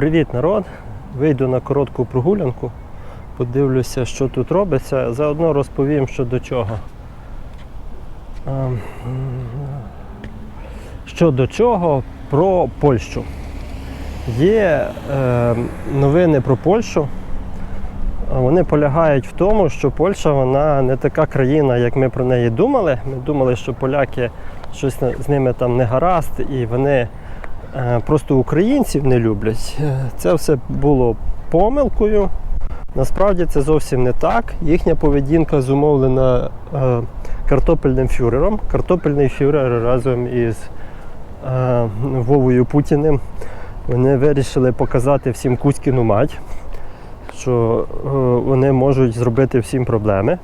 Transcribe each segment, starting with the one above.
Привіт, народ! Вийду на коротку прогулянку, подивлюся, що тут робиться. Заодно розповім, що до чого. Ем, Що до чого про Польщу. Є е, новини про Польщу. Вони полягають в тому, що Польща вона не така країна, як ми про неї думали. Ми думали, що поляки щось з ними там не гаразд, і вони просто українців не люблять. Е, Це все було помилкою. Насправді це зовсім не так. Їхня поведінка зумовлена е, картопельним фюрером. Картопельний фюрер разом із е, Вовою Путіним вони вирішили показати всім Кузькіну мать, що е, вони можуть зробити всім проблеми.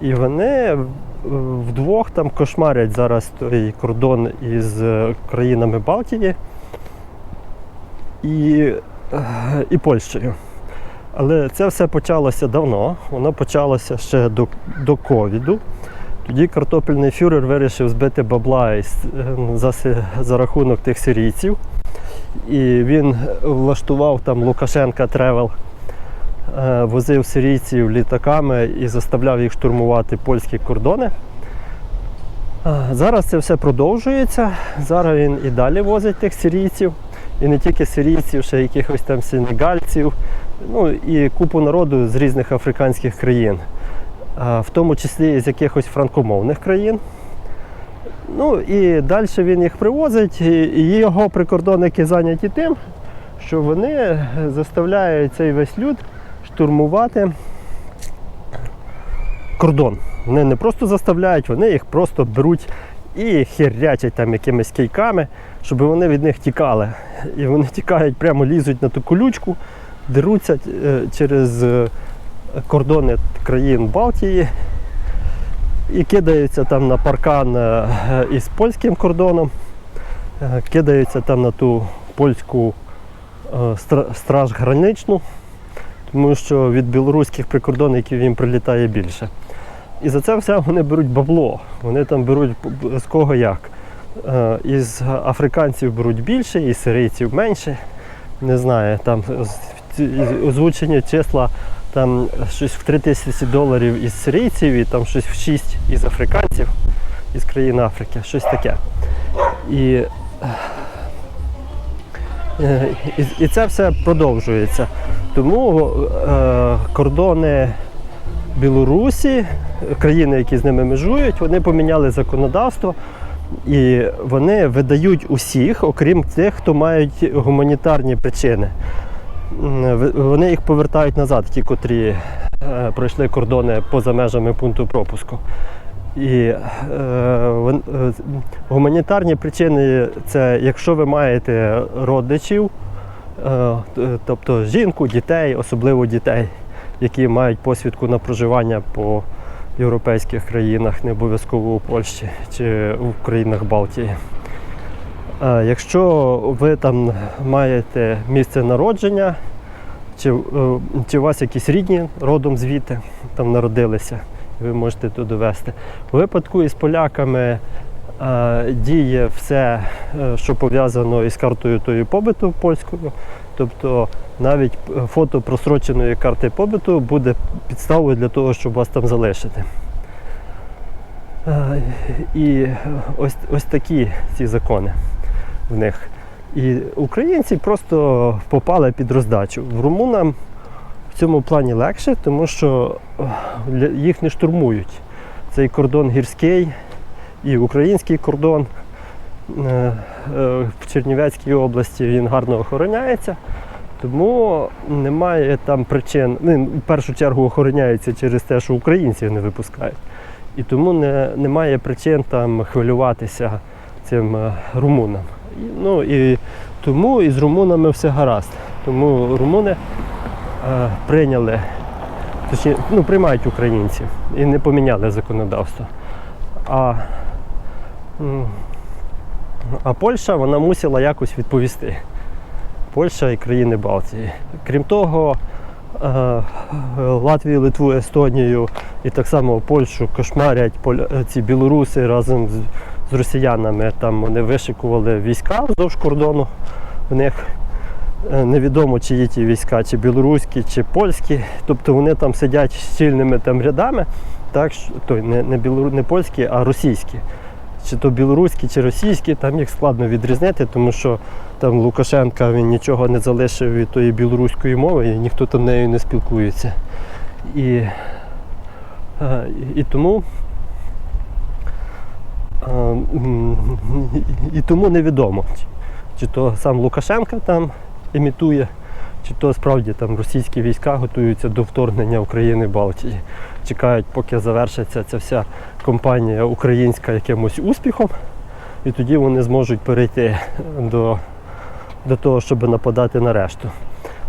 І вони е, вдвох там кошмарять зараз той кордон із е, країнами Балтії і, е, і Польщею. Але це все почалося давно. Воно почалося ще до, до ковіду. Тоді картопельний фюрер вирішив збити бабла е, за, за рахунок тих сирійців. І він влаштував там Лукашенка Тревел, е, возив сирійців літаками і заставляв їх штурмувати польські кордони. Зараз це все продовжується. Зараз він і далі возить тих сирійців. І не тільки сирійців, ще якихось там сенегальців, ну і купу народу з різних африканських країн, в тому числі з якихось франкомовних країн. Ну і далі він їх привозить, і його прикордонники зайняті тим, що вони заставляють цей весь люд штурмувати кордон. Вони не просто заставляють, вони їх просто беруть і херячать там якимись кийками, щоб вони від них тікали. І вони тікають, прямо лізуть на ту колючку, деруться е, через е, кордони країн Балтії і кидаються там на паркан е, із польським кордоном, кидаються там на ту польську страж граничну, тому що від білоруських прикордонників їм прилітає більше. І за це все вони беруть бабло. Вони там беруть з кого як. Е, Із африканців беруть більше, із сирійців менше. Не знаю, там озвучені числа там щось в 3 тисячі доларів із сирійців і там щось в 6 із африканців, із країн Африки, щось таке. І, е, і, і це все продовжується. Тому е, кордони Білорусі, країни, які з ними межують, вони поміняли законодавство і вони видають усіх, окрім тих, хто мають гуманітарні причини. Вони їх повертають назад, ті, котрі е, пройшли кордони поза межами пункту пропуску. І е, е, гуманітарні причини це якщо ви маєте родичів, е, тобто жінку, дітей, особливо дітей, які мають посвідку на проживання по європейських країнах, не обов'язково у Польщі чи в країнах Балтії. Е, Якщо ви там маєте місце народження, чи, е, чи у вас якісь рідні родом звідти там народилися, ви можете то довести. У випадку із поляками е, діє все, е, що пов'язано із картою тою побиту польською. Тобто навіть е, фото просроченої карти побиту буде підставою для того, щоб вас там залишити. Е, І ось, ось такі ці закони в них. І українці просто попали під роздачу. В румунам в цьому плані легше, тому що е, їх не штурмують. Цей кордон гірський і український кордон е, е, в Чернівецькій області він гарно охороняється. Тому немає там причин. Ну, в першу чергу охороняється через те, що українців не випускають. І тому не, немає причин там хвилюватися цим румунам. Ну, і тому і з румунами все гаразд. Тому румуни прийняли, точні, ну, приймають українців і не поміняли законодавство. А, а Польща вона мусила якось відповісти. Польща і країни Балтії. Крім того, е, Латвію, Литву, Естонію і так само Польщу кошмарять е, ці білоруси разом з росіянами. Там вони вишикували війська вздовж кордону в них. Е, Невідомо, чи є ті війська, чи білоруські, чи польські. Тобто вони там сидять щільними там рядами, так, той, не, не, білору, не польські, а російські. Чи то білоруські, чи російські, там їх складно відрізнити, тому що там Лукашенка він нічого не залишив від тої білоруської мови, і ніхто там нею не спілкується. І, е, і тому е, і тому невідомо, чи то сам Лукашенка там імітує, чи то справді там російські війська готуються до вторгнення України в Балтії. Чекають, поки завершиться ця вся кампанія українська якимось успіхом, і тоді вони зможуть перейти до, до того, щоб нападати на решту.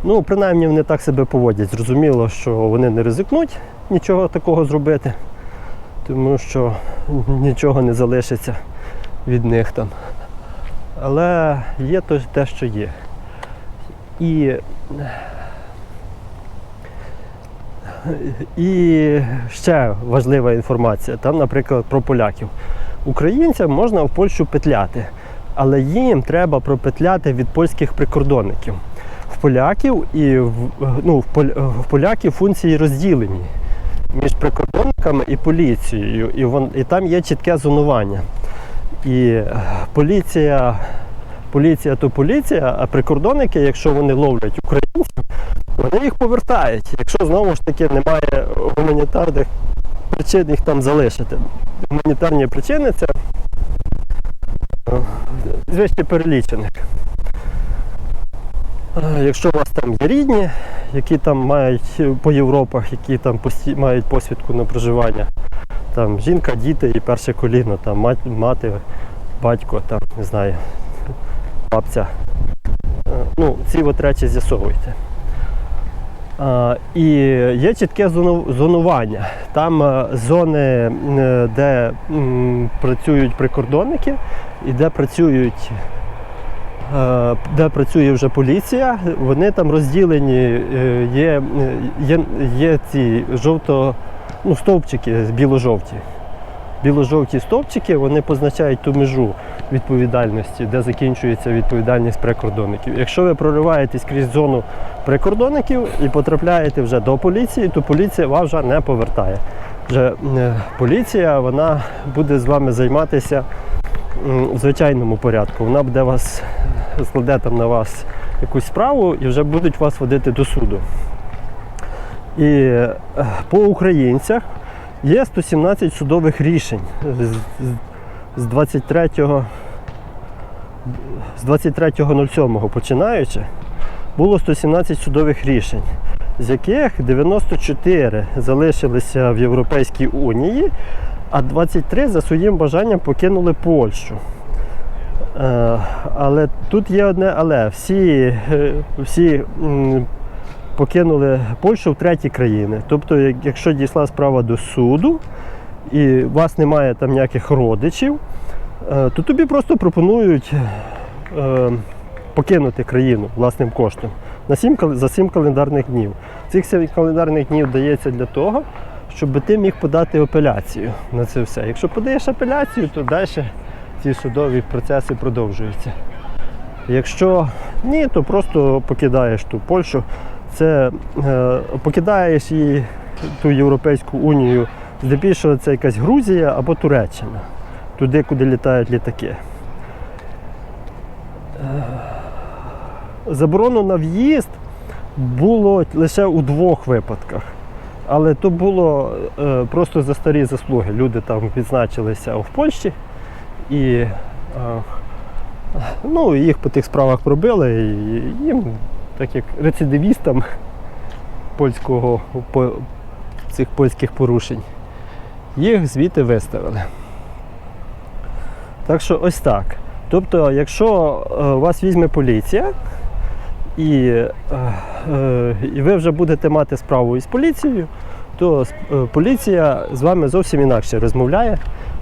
Ну, принаймні вони так себе поводять. Зрозуміло, що вони не ризикнуть нічого такого зробити, тому що нічого не залишиться від них там. Але є те, що є. І, і ще важлива інформація, там, наприклад, про поляків. Українцям можна в Польщу петляти, але їм треба пропетляти від польських прикордонників. В поляків і в, ну, в, поляків функції розділені між прикордонниками і поліцією. І, вон, і там є чітке зонування. І поліція, поліція то поліція, а прикордонники, якщо вони ловлять українців, вони їх повертають. Якщо знову ж таки немає гуманітарних причин їх там залишити. Гуманітарні причини це е, звичайно перелічених. Е, Якщо у вас там є рідні, які там мають по Європах, які там пості- мають посвідку на проживання, там жінка, діти і перше коліно, там мати, батько, там, не знаю, бабця. Е, Ну, ці от речі з'ясовуйте. І є чітке зонування. Там е, зони, е, де працюють прикордонники і де працюють. е, Де працює вже поліція, вони там розділені, е, є, е, є, є ці жовто, ну, стовпчики біло-жовті. Біло-жовті стовпчики вони позначають ту межу відповідальності, де закінчується відповідальність прикордонників. Якщо ви прориваєтесь крізь зону прикордонників і потрапляєте вже до поліції, то поліція вас вже не повертає. Вже е, поліція вона буде з вами займатися в звичайному порядку. Вона буде вас складе там на вас якусь справу і вже будуть вас водити до суду. І е, по українцях є 117 судових рішень з, з- з 23 з 23.07 починаючи, було 117 судових рішень, з яких 94 залишилися в Європейській Унії, а 23 за своїм бажанням покинули Польщу. Е, Але тут є одне але. Всі, е, всі покинули Польщу в треті країни. Тобто, якщо дійшла справа до суду і у вас немає там ніяких родичів, е, то тобі просто пропонують е, покинути країну власним коштом на сім, за 7 календарних днів. Цих 7 календарних днів дається для того, щоб ти міг подати апеляцію на це все. Якщо подаєш апеляцію, то далі ці судові процеси продовжуються. Якщо ні, то просто покидаєш ту Польщу. Це е, покидаєш її ту Європейську унію, здебільшого це якась Грузія або Туреччина, туди, куди літають літаки. Е, Заборону на в'їзд було лише у двох випадках. Але то було е, просто за старі заслуги. Люди там відзначилися в Польщі і е, ну, їх по тих справах пробили, і їм, так як рецидивістам польського, по, цих польських порушень, їх звідти виставили. Так що ось так. Тобто, якщо е, вас візьме поліція, і, е, е, і ви вже будете мати справу із поліцією, то поліція з вами зовсім інакше розмовляє.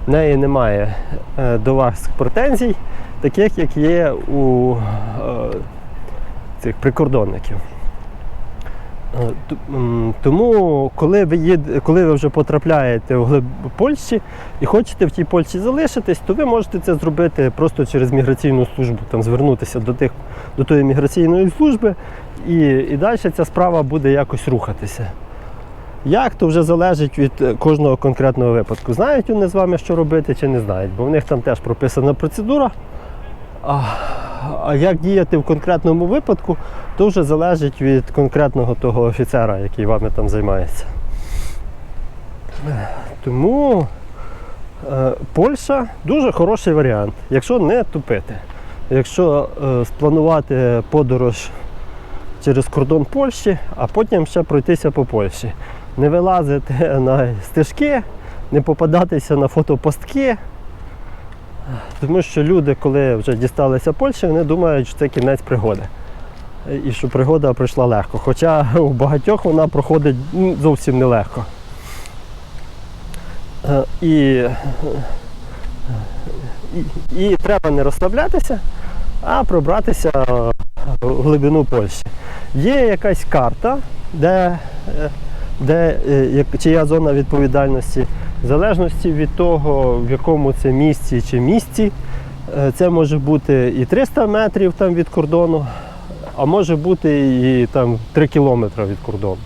В неї немає до вас претензій, таких, як є у цих прикордонників. Е, Тому, коли ви, їд, коли ви вже потрапляєте в глиб Польщі і хочете в тій Польщі залишитись, то ви можете це зробити просто через міграційну службу, там звернутися до тих до тої міграційної служби, і, і далі ця справа буде якось рухатися. Як то вже залежить від е, кожного конкретного випадку. Знають вони з вами, що робити, чи не знають, бо в них там теж прописана процедура. А, а як діяти в конкретному випадку, то вже залежить від конкретного того офіцера, який вами там займається. Тому е, Польща дуже хороший варіант, якщо не тупити. Якщо е, спланувати подорож через кордон Польщі, а потім ще пройтися по Польщі. Не вилазити на стежки, не попадатися на фотопостки. Тому що люди, коли вже дісталися Польщі, вони думають, що це кінець пригоди. І що пригода пройшла легко. Хоча у багатьох вона проходить ну, зовсім нелегко. Е, І, і, і треба не розслаблятися, а пробратися в глибину Польщі. Є якась карта, де, е, де е, чия зона відповідальності, в залежності від того, в якому це місці чи місті. Е, Це може бути і 300 метрів там від кордону, а може бути і там 3 кілометри від кордону.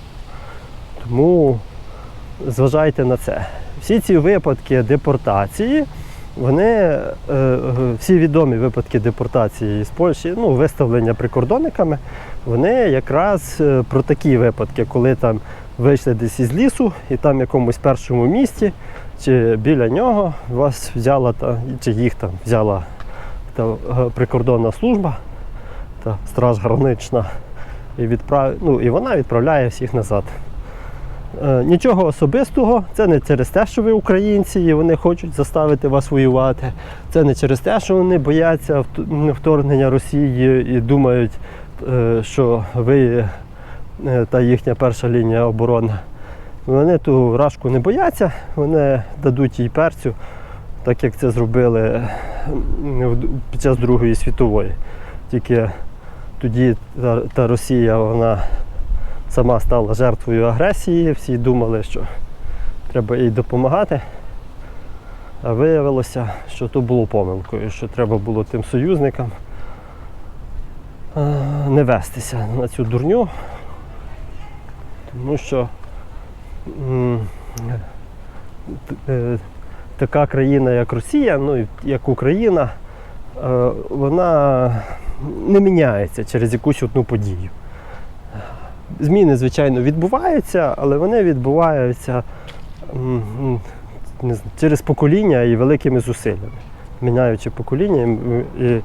Тому зважайте на це. Всі ці випадки депортації, вони е, е, всі відомі випадки депортації з Польщі, ну, виставлення прикордонниками, вони якраз про такі випадки, коли там вийшли десь із лісу і там в якомусь першому місті чи біля нього вас взяла та, чи їх там взяла та е, прикордонна служба та страж гранична, і, відправ... ну, і вона відправляє всіх назад. Е, Нічого особистого, це не через те, що ви українці і вони хочуть заставити вас воювати. Це не через те, що вони бояться вторгнення Росії і думають, е, що ви та їхня перша лінія оборони. Вони ту рашку не бояться, вони дадуть їй перцю, так як це зробили під час Другої світової. Тільки тоді та, та Росія вона сама стала жертвою агресії, всі думали, що треба їй допомагати. А виявилося, що то було помилкою, що треба було тим союзникам е, не вестися на цю дурню, тому що м, т- е, така країна, як Росія, ну і як Україна, е, вона не міняється через якусь одну подію. Зміни, звичайно, відбуваються, але вони відбуваються через покоління і великими зусиллями, міняючи покоління і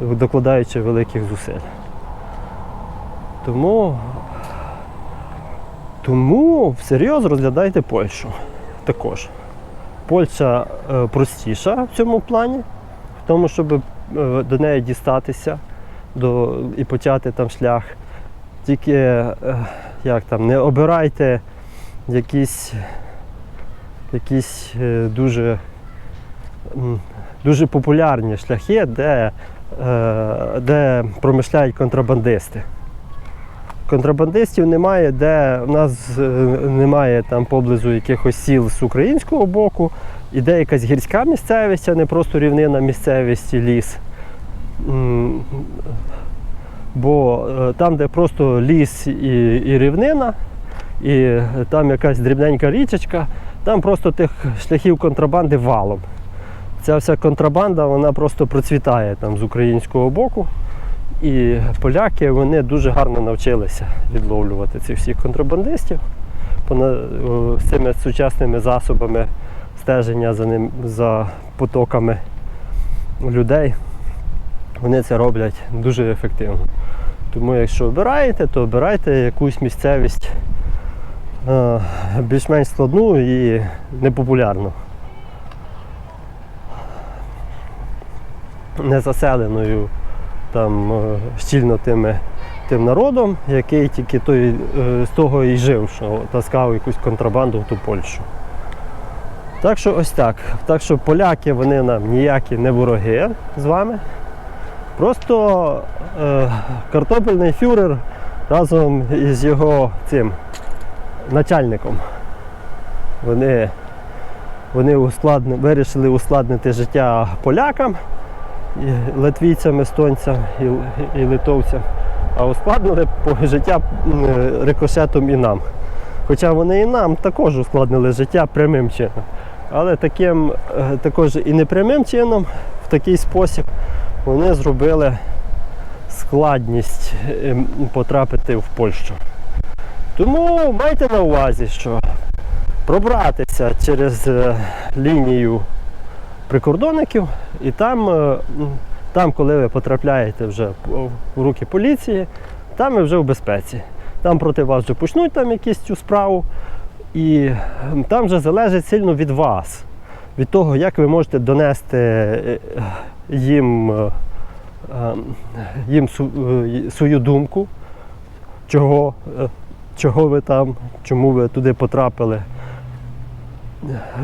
докладаючи великих зусиль. Тому, тому всерйоз розглядайте Польщу також. Польща е, простіша в цьому плані, в тому, щоб е, до неї дістатися до, і почати там шлях. Тільки е, як там, не обирайте якісь, якісь дуже, дуже популярні шляхи, де, де промишляють контрабандисти. Контрабандистів немає, де в нас е, немає там поблизу якихось сіл з українського боку, іде якась гірська місцевість, а не просто рівнина місцевість і ліс. Бо е, там, де просто ліс і, і рівнина, і там якась дрібненька річечка, там просто тих шляхів контрабанди валом. Ця вся контрабанда вона просто процвітає там з українського боку. І поляки вони дуже гарно навчилися відловлювати цих всіх контрабандистів з цими сучасними засобами стеження за ним за потоками людей. Вони це роблять дуже ефективно. Тому якщо обираєте, то обирайте якусь місцевість е, більш-менш складну і непопулярну. Незаселеною там е, щільно тими, тим народом, який тільки той, е, з того і жив, що таскав якусь контрабанду в ту Польщу. Так що ось так. Так що поляки вони нам ніякі не вороги з вами. Просто е, картопельний фюрер разом із його цим начальником. Вони, вони ускладни, вирішили ускладнити життя полякам, і естонцям і, і литовцям, а ускладнили життя м, рикошетом і нам. Хоча вони і нам також ускладнили життя прямим чином. Але таким е, також і непрямим чином, в такий спосіб, вони зробили складність ем, потрапити в Польщу. Тому майте на увазі, що пробратися через е, лінію прикордонників, і там, е, там, коли ви потрапляєте вже в- руки поліції, там ви вже в безпеці. Там проти вас вже почнуть там якусь цю справу, і там вже залежить сильно від вас, від того, як ви можете донести е, їм, е, їм свою думку, чого, чого ви там, чому ви туди потрапили.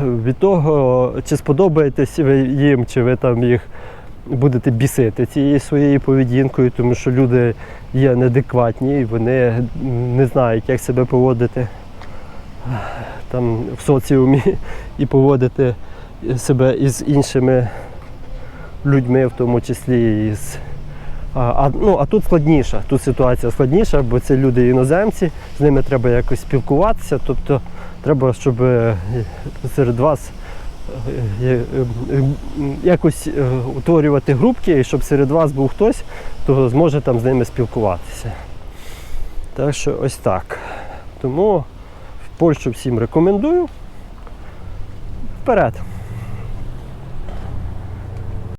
Від того, чи сподобаєтесь ви їм, чи ви там їх будете бісити цією своєю поведінкою, тому що люди є неадекватні і вони не знають, як себе поводити там в соціумі і поводити себе із іншими людьми, в тому числі і з. А, ну, а тут складніша, тут ситуація складніша, бо це люди іноземці, з ними треба якось спілкуватися. Тобто треба, щоб е, серед вас е, е, якось утворювати групки, і щоб серед вас був хтось, хто зможе там з ними спілкуватися. Так що ось так. Тому в Польщу всім рекомендую. Вперед!